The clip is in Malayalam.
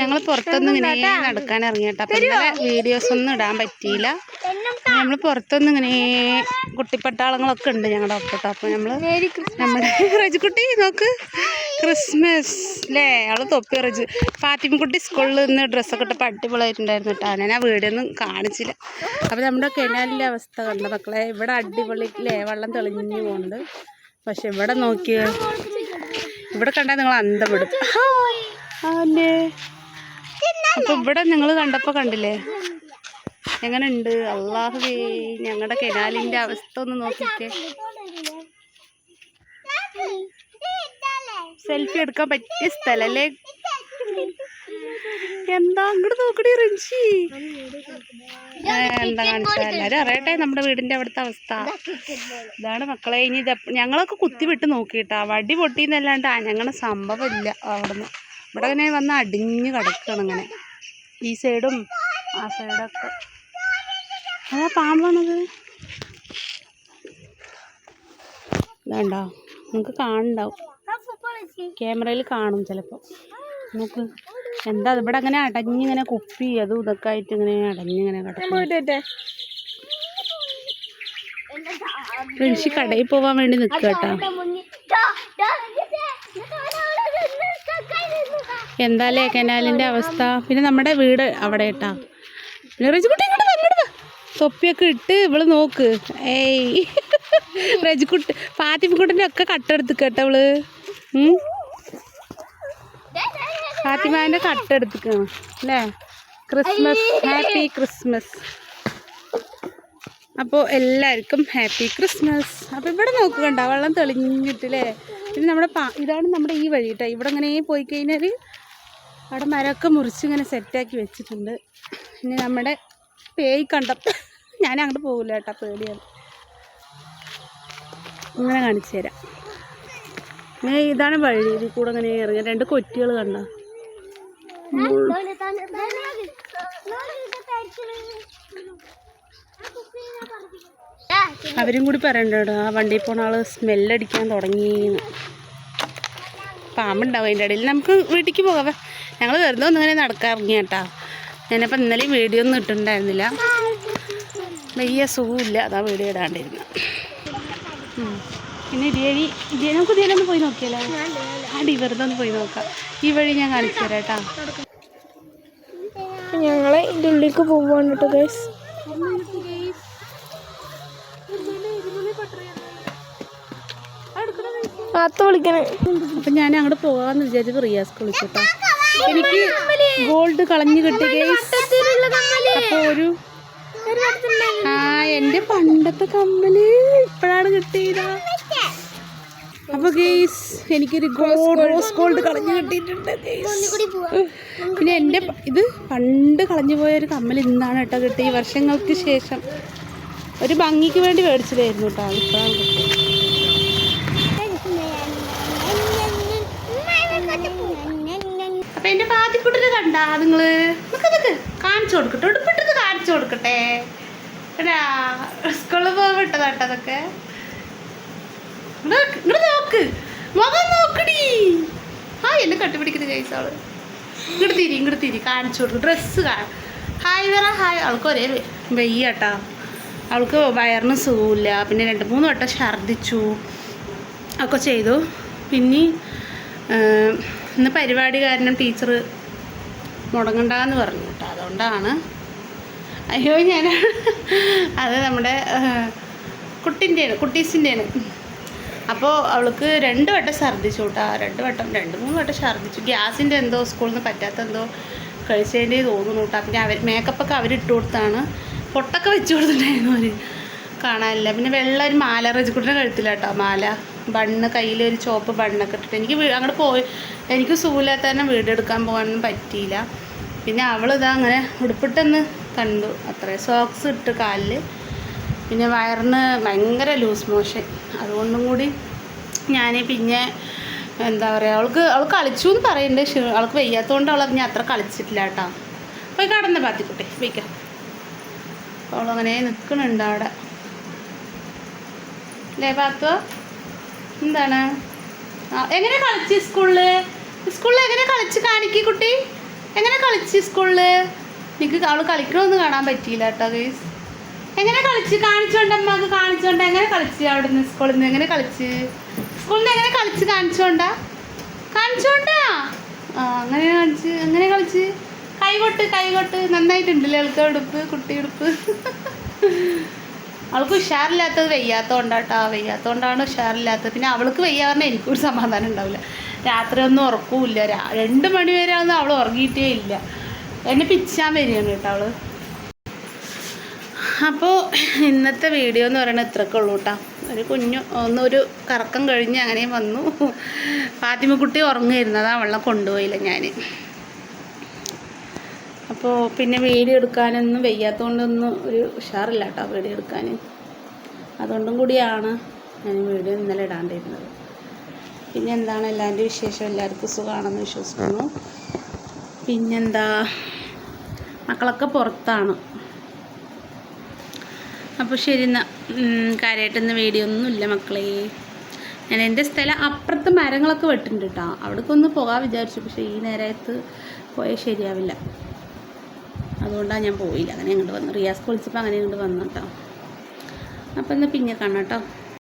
ഞങ്ങൾ പുറത്തൊന്നും ഇങ്ങനെ നടക്കാൻ ഇറങ്ങിയിട്ടാ. അപ്പൊ ഇന്നലെ വീഡിയോസ് ഒന്നും ഇടാൻ പറ്റിയില്ല. നമ്മൾ പുറത്തൊന്നും ഇങ്ങനെ കുട്ടിപ്പട്ടാളങ്ങളൊക്കെ ഉണ്ട് ഞങ്ങളുടെ ഒപ്പട്ടോ അപ്പൊ നമ്മൾ നമ്മുടെ റജുക്കുട്ടി നോക്ക്. ക്രിസ്മസ് അല്ലേ അവൾ തൊപ്പി റജു. ഫാത്തിമക്കുട്ടി സ്കൂളിൽ നിന്ന് ഡ്രസ്സൊക്കെ ഇട്ടപ്പോൾ അടിപൊളിയായിട്ടുണ്ടായിരുന്നു കേട്ടോ ഞാൻ ആ വീഡിയോ ഒന്നും കാണിച്ചില്ല. അപ്പൊ നമ്മുടെ കെനാലിന്റെ അവസ്ഥ കണ്ട മക്കളെ? ഇവിടെ അടിപൊളി അല്ലേ വെള്ളം തെളിഞ്ഞു പോകുന്നുണ്ട് പക്ഷെ ഇവിടെ നോക്കിയ ഇവിടെ കണ്ടാൽ നിങ്ങൾ അന്തം വിടും. അല്ലേ അപ്പൊ ഇവിടെ നിങ്ങൾ കണ്ടപ്പോ കണ്ടില്ലേ? എങ്ങനെ ഉണ്ട് അള്ളാഹുവേ ഞങ്ങളുടെ കെനാലിന്റെ അവസ്ഥ ഒന്ന് നോക്കിക്കേ. സെൽഫി എടുക്കാൻ പറ്റിയ സ്ഥലല്ലേ? എന്താ അങ്ങോട്ട് നോക്കടി റിഞ്ചി എന്താ കാണിച്ച? എല്ലാരും അറിയട്ടെ നമ്മുടെ വീടിന്റെ അവിടുത്തെ അവസ്ഥ. ഇതാണ് മക്കളെ ഇനി ഇത് ഞങ്ങളൊക്കെ കുത്തി വിട്ട് നോക്കിയിട്ടാ. വടി പൊട്ടിന്നല്ലാണ്ട് ഞങ്ങളുടെ സംഭവമില്ല അവിടുന്ന്. ഇവിടെ ഇങ്ങനെ വന്ന് അടിഞ്ഞ് കിടക്കണം ഇങ്ങനെ. ഈ സൈഡും ആ സൈഡൊക്കെ. അതാ പാമ്പാണത്. നമുക്ക് കാണണ്ടാവും. ക്യാമറയിൽ കാണും ചിലപ്പോൾ നമുക്ക് എന്താ ഇവിടെ അങ്ങനെ അടഞ്ഞിങ്ങനെ കുപ്പി അതും ഇതൊക്കെ ആയിട്ട് ഇങ്ങനെ അടഞ്ഞിങ്ങനെ കിടക്കും കടയിൽ പോവാൻ വേണ്ടി നിൽക്കുക കേട്ടോ. എന്താല്ലേ കനാലിന്റെ അവസ്ഥ? പിന്നെ നമ്മുടെ വീട് അവിടെ ഇട്ടാ. പിന്നെ ഇങ്ങോട്ട് തൊപ്പിയൊക്കെ ഇട്ട് ഇവൾ നോക്ക്. ഏയ്. റജിക്കുട്ടി ഫാത്തിമക്കുട്ടിന്റെ ഒക്കെ കട്ടെടുത്ത് കേട്ടോ അവൾ ഫാത്തിമാന്റെ കട്ടെടുത്തിക്കാണ് അല്ലേ? Christmas happy Christmas. അപ്പോൾ എല്ലാവർക്കും ഹാപ്പി ക്രിസ്മസ്. അപ്പോൾ ഇവിടെ നോക്കുകണ്ട വെള്ളം തെളിഞ്ഞിട്ടില്ലേ? പിന്നെ നമ്മുടെ ഇതാണ് നമ്മുടെ ഈ വഴി കേട്ടോ. ഇവിടെ അങ്ങനെ പോയി കഴിഞ്ഞാൽ അവിടെ മരമൊക്കെ മുറിച്ച് ഇങ്ങനെ സെറ്റാക്കി വെച്ചിട്ടുണ്ട്. ഇനി നമ്മുടെ പേയ് കണ്ട. ഞാൻ അങ്ങോട്ട് പോകില്ല കേട്ടോ പേടിയാണ്. ഇങ്ങനെ കാണിച്ചു തരാം. ഇങ്ങനെ ഇതാണ് വഴി ഇതിൽ കൂടെ ഇങ്ങനെ ഇറങ്ങി. രണ്ട് കൊറ്റികൾ കണ്ട? അവരും കൂടി പറയണ്ട ആ വണ്ടിയിൽ പോണ ആൾ സ്മെല്ലടിക്കാൻ തുടങ്ങി പാമ്പുണ്ടാവും അതിന്റെ ഇടയിൽ. നമുക്ക് വീട്ടിലേക്ക് പോകാം ഞങ്ങൾ വെറുതെ ഒന്നിങ്ങനെ നടക്കാൻ ഇറങ്ങി കേട്ടാ. ഞാനിപ്പോൾ ഇന്നലെയും വീഡിയോ ഒന്നും ഇട്ടിട്ടുണ്ടായിരുന്നില്ല. വലിയ സുഖമില്ല അതാ വീഡിയോ ഇടാണ്ടിരുന്നു. ഉം. പിന്നെ ഇതേരി ഇതേ നമുക്ക് ഇതിലൊന്ന് പോയി നോക്കിയാലോ? അടി വെറുതെ ഒന്ന് പോയി നോക്കാം. ഈ വഴി ഞാൻ കാണിച്ചു തരാം കേട്ടാ. ഞങ്ങൾ ഇതിന്റെ ഉള്ളിലേക്ക് പോവാണ് കേട്ടോ ഗൈസ് അത്ത വിളിക്കണേ അപ്പം ഞാൻ അങ്ങോട്ട് പോകാമെന്ന് വിചാരിച്ചപ്പോൾ റിയാസ് വിളിച്ചോട്ടോ എനിക്ക് ഗോൾഡ് കളഞ്ഞു കിട്ടി ഗേസ് അപ്പോൾ ഒരു ആ എന്റെ പണ്ടത്തെ കമ്മൽ ഇപ്പോഴാണ് കിട്ടിയത്. അപ്പൊ ഗേസ് എനിക്കൊരു ഗോൾഡ് റോസ് ഗോൾഡ് കളഞ്ഞു കിട്ടിയിട്ടുണ്ട് പിന്നെ എന്റെ പ- ഇത് പണ്ട് കളഞ്ഞു പോയ ഒരു കമ്മൽ ഇന്നാണ് കേട്ടോ കിട്ടിയത്. വർഷങ്ങൾക്ക് ശേഷം. ഒരു ഭംഗിക്ക് വേണ്ടി മേടിച്ചതായിരുന്നു കേട്ടോ. ഇപ്പോഴാണ് കിട്ടിയത്. എന്റെ പാത്തിക്കുട്ടിനെ കണ്ടാ നിക്ക് കാണിച്ചു കൊടുക്കട്ടെ. ഉടുപ്പിട്ടത് കാണിച്ചു കൊടുക്കട്ടെ. സ്കൂളിൽ പോകാൻ വിട്ടതാട്ടോ അതൊക്കെ. ഇങ്ങോട്ട് ഇങ്ങട് നോക്ക്. മുഖം നോക്കടി. ആ എന്നെ കട്ടുപിടിക്കുന്ന ഇങ്ങോട്ട് തിരി ഇങ്ങോട്ട് തിരി. കാണിച്ചു കൊടുക്കും. ഡ്രസ്സ് കാ ഹായ് വേറെ ഹായ്. അവൾക്ക് ഒരേ വെയ്യാട്ടാ. അവൾക്ക് വയറിന് സുഖമില്ല പിന്നെ രണ്ട് മൂന്ന് വട്ടം ഛർദ്ദിച്ചു. ഒക്കെ ചെയ്തു. പിന്നെ ഇന്ന് പരിപാടി കാരണം ടീച്ചർ മുടങ്ങണ്ടെന്ന് പറഞ്ഞു കേട്ടോ. അതുകൊണ്ടാണ്. അയ്യോ ഞാൻ അത് നമ്മുടെ കുട്ടിന്റെയാണ് കുട്ടീസിന്റെയാണ് അപ്പോൾ അവൾക്ക് രണ്ട് വട്ടം ഛർദ്ദിച്ചു കേട്ടോ. രണ്ട് വട്ടം രണ്ട് മൂന്ന് വട്ടം ഛർദ്ദിച്ചു. ഗ്യാസിന്റെ എന്തോ സ്കൂളിൽ നിന്ന് പറ്റാത്ത എന്തോ കഴിച്ചതിന്റെ തോന്നുന്നു കേട്ടോ. പിന്നെ അവർ മേക്കപ്പൊക്കെ അവരിട്ട് കൊടുത്താണ്. പൊട്ടൊക്കെ വെച്ച് കൊടുത്തിട്ടുണ്ടായിരുന്നു അവർ കാണാനില്ല. പിന്നെ വെള്ള ഒരു മാല റജിക്കുട്ടിനെ കഴുത്തില്ല കേട്ടോ മാല. ബണ്ണ് കയ്യിൽ ഒരു ചോപ്പ് ബണ്ണൊക്കെ ഇട്ടിട്ട് എനിക്ക് അങ്ങോട്ട് പോയി. എനിക്ക് സുഖമില്ലാത്ത തന്നെ വീടെടുക്കാൻ പോകാനൊന്നും പറ്റിയില്ല. പിന്നെ അവളിതാ അങ്ങനെ ഉടുപ്പിട്ടെന്ന് കണ്ടു. അത്രേ. സോക്സ് ഇട്ട് കാലിൽ പിന്നെ വയറിന് ഭയങ്കര ലൂസ് മോഷൻ അതുകൊണ്ടും കൂടി ഞാൻ പിന്നെ എന്താ പറയുക അവൾക്ക് അവൾ കളിച്ചു എന്ന് പറയുന്നുണ്ട് അവൾക്ക് വയ്യാത്തതുകൊണ്ട് അവൾ ഞാൻ അത്ര കളിച്ചിട്ടില്ല കേട്ടോ. പോയി കടന്ന് പാത്തിക്കുട്ടെ. വയ്ക്കാം അവളങ്ങനെ നിൽക്കണുണ്ട് അവിടെ. അല്ലേ പാത്തോ എന്താണ്? എങ്ങനെ കളിച്ച് സ്കൂളിൽ സ്കൂളിൽ എങ്ങനെ കളിച്ച് കാണിക്കി കുട്ടി? എങ്ങനെ കളിച്ച് സ്കൂളിൽ എനിക്ക് അവൾ കളിക്കണമെന്ന് കാണാൻ പറ്റിയില്ല കേട്ടോ ഗൈസ് എങ്ങനെ കളിച്ച്? കാണിച്ചോണ്ട് അമ്മയ്ക്ക് കാണിച്ചോണ്ട എങ്ങനെ കളിച്ച് അവിടെ നിന്ന് സ്കൂളിൽ നിന്ന് എങ്ങനെ കളിച്ച്? സ്കൂളിൽ നിന്ന് എങ്ങനെ കളിച്ച് കാണിച്ചോണ്ടാ? കാണിച്ചോണ്ടാ? അങ്ങനെ കാണിച്ച് എങ്ങനെ കളിച്ച്. കൈകൊട്ട് കൈകൊട്ട്. നന്നായിട്ടുണ്ടല്ലേ അവൾക്ക് ഉടുപ്പ് കുട്ടി ഉടുപ്പ്. അവൾക്ക് ഉഷാറില്ലാത്തത് വയ്യാത്തതുകൊണ്ടാട്ടോ വയ്യാത്തതുകൊണ്ടാണ് ഉഷാറില്ലാത്തത്. പിന്നെ അവൾക്ക് വയ്യ പറഞ്ഞാൽ എനിക്കൊരു സമാധാനം ഉണ്ടാവില്ല. രാത്രി ഒന്നും ഉറക്കമില്ല രാ രണ്ട് മണി വരെ ഒന്നും അവൾ ഉറങ്ങിയിട്ടേ ഇല്ല. എന്നെ പിച്ചാൻ വരികയാണ് കേട്ടോ അവൾ. അപ്പോൾ ഇന്നത്തെ വീഡിയോ എന്ന് പറയുന്നത് ഇത്രയൊക്കെ ഉള്ളൂ കേട്ടോ. ഒരു കുഞ്ഞു ഒന്നൊരു കറക്കം കഴിഞ്ഞ് അങ്ങനെ വന്നു. ഫാത്തിമക്കുട്ടി ഉറങ്ങിയിരുന്നതാണ് അവളെ കൊണ്ടുപോയില്ല ഞാൻ അപ്പോൾ പിന്നെ വീഡിയോ എടുക്കാനൊന്നും വയ്യാത്തതുകൊണ്ടൊന്നും ഒരു ഉഷാറില്ല കേട്ടോ വീഡിയോ എടുക്കാൻ. അതുകൊണ്ടും കൂടിയാണ് ഞാൻ വീഡിയോ ഇന്നലെ ഇടാണ്ടിരുന്നത്. പിന്നെ എന്താണ് എല്ലാവരുടെ വിശേഷം? എല്ലാവർക്കും സുഖമാണെന്ന് വിശ്വസിക്കുന്നു. പിന്നെന്താ? മക്കളൊക്കെ പുറത്താണ്. അപ്പോൾ ശരി എന്നാൽ കാര്യമായിട്ടൊന്നും വീഡിയോ ഒന്നുമില്ല മക്കളെ. ഞാൻ എന്റെ സ്ഥലം അപ്പുറത്ത് മരങ്ങളൊക്കെ വെട്ടിട്ടുണ്ട് കേട്ടോ അവിടേക്കൊന്ന് പോകാൻ വിചാരിച്ചു. പക്ഷേ ഈ നേരത്ത് പോയാൽ ശരിയാവില്ല. അതുകൊണ്ടാണ് ഞാൻ പോയില്ല. അങ്ങനെ ഇങ്ങോട്ട് വന്നു. റിയാസ് കുളിച്ചപ്പോൾ അങ്ങനെ ഇങ്ങോട്ട് വന്നു കേട്ടോ അപ്പം എന്നാൽ പിന്നെ കാണാം കേട്ടോ